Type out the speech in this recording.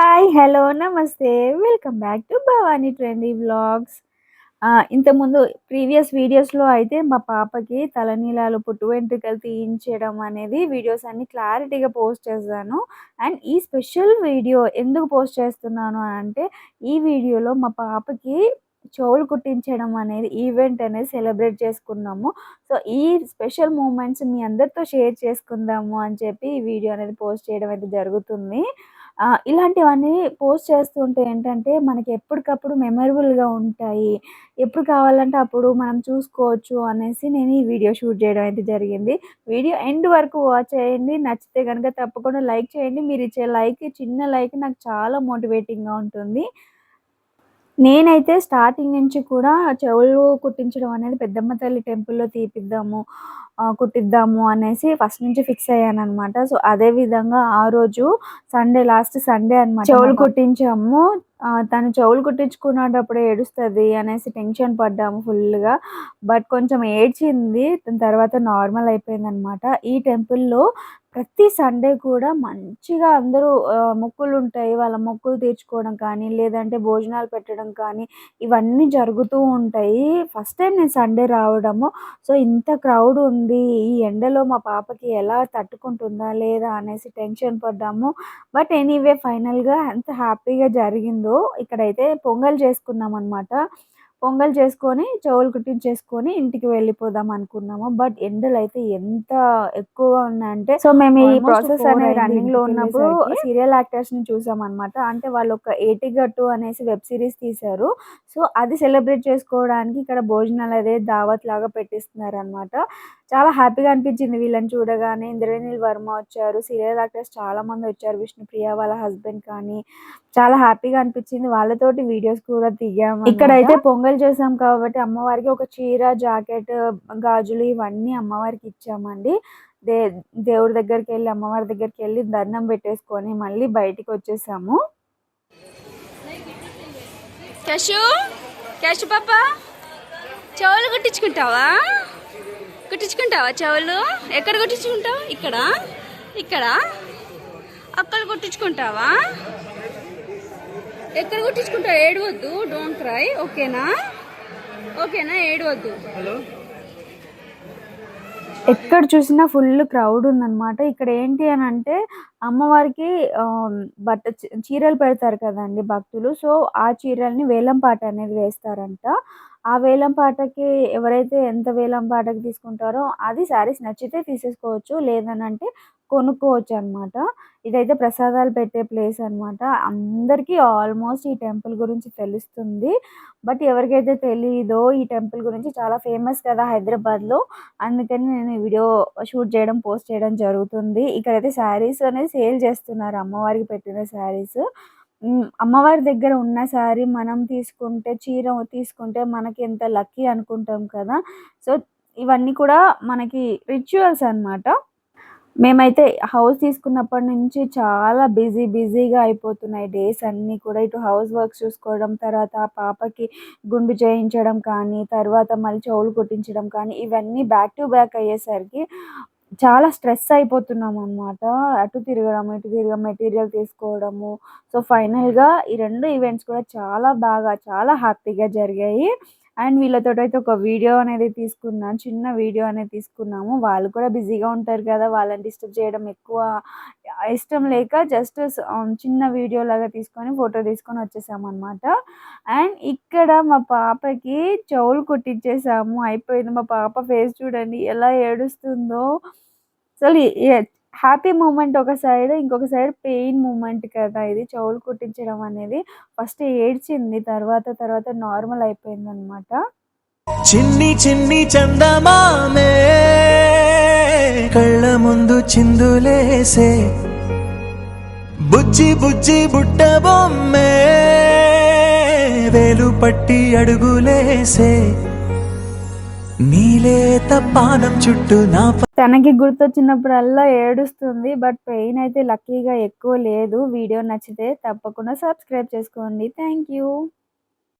Hi hello namaste. Welcome back to Bhavani trendy vlogs. ఇంతకుముందు previous వీడియోస్లో అయితే మా పాపకి తలనీలాలు పుట్టు వెంట్రుకలు తీయించడం అనేది వీడియోస్ అన్ని క్లారిటీగా పోస్ట్ చేశాను. అండ్ ఈ స్పెషల్ వీడియో ఎందుకు పోస్ట్ చేస్తున్నాను అంటే ఈ వీడియోలో మా పాపకి చెవులు కుట్టించడం అనేది ఈవెంట్ అనేది సెలబ్రేట్ చేసుకున్నాము. సో ఈ స్పెషల్ మూమెంట్స్ మీ అందరితో షేర్ చేసుకుందాము అని చెప్పి ఈ వీడియో అనేది పోస్ట్ చేయడం అయితే జరుగుతుంది. ఇలాంటివన్నీ పోస్ట్ చేస్తుంటే ఏంటంటే మనకి ఎప్పటికప్పుడు మెమరబుల్గా ఉంటాయి. ఎప్పుడు కావాలంటే అప్పుడు మనం చూసుకోవచ్చు అనేసి నేను ఈ వీడియో షూట్ చేయడం అయితే జరిగింది. వీడియో ఎండ్ వరకు వాచ్ చేయండి. నచ్చితే కనుక తప్పకుండా లైక్ చేయండి. మీరు ఇచ్చే లైక్ చిన్న లైక్ నాకు చాలా మోటివేటింగ్గా ఉంటుంది. నేనైతే స్టార్టింగ్ నుంచి కూడా చెవులు కుట్టించడం అనేది పెద్దమ్మ తల్లి టెంపుల్‌లో తీపిద్దాము, కుట్టిద్దాము అనేసి ఫస్ట్ నుంచి ఫిక్స్ అయ్యాను అనమాట సో, అదే విధంగా ఆ రోజు సండే లాస్ట్ సండే అనమాట. చెవులు కుట్టించాము. తను చెవులు కుట్టించుకునేటప్పుడు ఏడుస్తుంది అనేసి టెన్షన్ పడ్డాము ఫుల్‌గా. బట్ కొంచెం ఏడ్చింది. దాని తర్వాత నార్మల్ అయిపోయిందనమాట. ఈ టెంపుల్‌లో ప్రతి సండే కూడా మంచిగా అందరూ మొక్కులు ఉంటాయి వాళ్ళ మొక్కులు తీర్చుకోవడం కానీ, లేదంటే భోజనాలు పెట్టడం కానీ, ఇవన్నీ జరుగుతూ ఉంటాయి. ఫస్ట్ టైం నేను సండే రావడము. సో, ఇంత క్రౌడ్ ఉంది. ఈ ఎండలో మా పాపకి ఎలా తట్టుకుంటుందా? లేదా? అనేసి టెన్షన్ పడ్డాము. బట్ ఎనీవే ఫైనల్‌గా ఎంత హ్యాపీగా జరిగిందో ఇక్కడైతే పొంగల్ చేసుకున్నాం అనమాట పొంగల్ చేసుకొని చెవులు కుట్టించేసుకొని ఇంటికి వెళ్ళిపోదాం అనుకున్నాము. బట్ ఎండలు అయితే ఎంత ఎక్కువగా ఉన్నాయంటే సో మేము ఈ ప్రాసెస్ అనేది రన్నింగ్లో ఉన్నప్పుడు సీరియల్ యాక్టర్స్ని చూసాం అనమాట అంటే వాళ్ళు ఒక ఏటిగట్టు అనేసి వెబ్ సిరీస్ తీశారు. సో అది సెలబ్రేట్ చేసుకోవడానికి ఇక్కడ భోజనాలు అదే దావత్ లాగా పెట్టిస్తున్నారు అనమాట చాలా హ్యాపీగా అనిపించింది వీళ్ళని చూడగానే. ఇంద్రనీల్ వర్మ వచ్చారు. సీరియల్ యాక్టర్స్ చాలా మంది వచ్చారు. విష్ణుప్రియ వాళ్ళ హస్బెండ్ కానీ. చాలా హ్యాపీగా అనిపించింది. వాళ్ళతోటి వీడియోస్ కూడా దిగాము ఇక్కడైతే పొంగల్ చేసాం కాబట్టి అమ్మవారికి ఒక చీర జాకెట్ గాజులు ఇవన్నీ అమ్మవారికి ఇచ్చామండి. దే దేవుడి దగ్గరికి వెళ్ళి అమ్మవారి దగ్గరికి వెళ్ళి దండం పెట్టేసుకొని మళ్ళీ బయటికి వచ్చేసాము. కషు కషు పాప చెవులు కుట్టించుకుంటావా కుట్టించుకుంటావా చెవులు? ఎక్కడ కుట్టించుకుంటావు ఇక్కడ ఇక్కడ. అక్కడ కుట్టించుకుంటావా ఎక్కడ కుట్టించుకుంటావు ఏడవద్దు డోంట్ క్రై ఓకేనా ఓకేనా ఏడవద్దు హలో ఎక్కడ చూసినా ఫుల్ క్రౌడ్ ఉందన్నమాట. ఇక్కడ ఏంటి అని అంటే అమ్మవారికి బట్ట చీరలు పెడతారు కదండి భక్తులు. సో ఆ చీరల్ని వేలం పాట అనేది వేస్తారంట. ఆ వేలం పాటకి ఎవరైతే ఎంత వేలం పాటకి తీసుకుంటారో అది శారీస్ నచ్చితే తీసేసుకోవచ్చు. లేదనంటే కొనుక్కోవచ్చు అనమాట ఇదైతే ప్రసాదాలు పెట్టే ప్లేస్ అనమాట. అందరికీ ఆల్మోస్ట్ ఈ టెంపుల్ గురించి తెలుస్తుంది. బట్ ఎవరికైతే తెలియదో ఈ టెంపుల్ గురించి చాలా ఫేమస్ కదా హైదరాబాద్లో. అందుకని నేను ఈ వీడియో షూట్ చేయడం పోస్ట్ చేయడం జరుగుతుంది. ఇక్కడైతే శారీస్ అనేది సేల్ చేస్తున్నారు అమ్మవారికి పెట్టిన శారీస్. అమ్మవారి దగ్గర ఉన్న శారీ మనం తీసుకుంటే చీర తీసుకుంటే మనకి ఎంత లక్కీ అనుకుంటాం కదా. సో ఇవన్నీ కూడా మనకి రిచువల్స్ అనమాట మేమైతే హౌస్ తీసుకున్నప్పటి నుంచి చాలా బిజీ బిజీగా అయిపోతున్నాయి డేస్ అన్నీ కూడా. ఇటు హౌస్ వర్క్స్ చూసుకోవడం తర్వాత పాపకి గుండు చేయించడం కానీ తర్వాత మళ్ళీ చెవులు కుట్టించడం కానీ ఇవన్నీ బ్యాక్ టు బ్యాక్ అయ్యేసరికి చాలా స్ట్రెస్ అయిపోతున్నాం అనమాట అటు తిరగడం ఇటు తిరగడం మెటీరియల్ తీసుకోవడము. సో ఫైనల్గా ఈ రెండు ఈవెంట్స్ కూడా చాలా బాగా చాలా హ్యాపీగా జరిగాయి. అండ్ వీళ్ళతో అయితే ఒక వీడియో అనేది తీసుకున్నాను చిన్న వీడియో అనేది తీసుకున్నాము. వాళ్ళు కూడా బిజీగా ఉంటారు కదా వాళ్ళని డిస్టర్బ్ చేయడం ఎక్కువ ఇష్టం లేక జస్ట్ చిన్న వీడియో లాగా తీసుకొని ఫోటో తీసుకొని వచ్చేసాము అనమాట అండ్ ఇక్కడ మా పాపకి చెవులు కొట్టించేసాము అయిపోయింది మా పాప ఫేస్ చూడండి ఎలా ఏడుస్తుందో. అసలు హ్యాపీ మూమెంట్ ఒక సైడ్ ఇంకొక సైడ్ పెయిన్ మూమెంట్ కదా ఇది. చెవులు కుట్టించడం అనేది ఫస్ట్ ఏడ్చింది తర్వాత తర్వాత నార్మల్ అయిపోయింది అనమాట చిన్ని చిన్ని చందమామే కళ్ళ ముందు చిందులేసే. బుజ్జి బుజ్జి బుట్ట బొమ్మే వేలు పట్టి అడుగులేసే. నీలేత పానం చుట్టూ నా తనకి గుర్తొచ్చినప్పుడల్లా ఏడుస్తుంది బట్ పెయిన్ అయితే లక్కీగా ఎక్కువ లేదు. వీడియో నచ్చితే తప్పకుండా సబ్స్క్రైబ్ చేసుకోండి. Thank you.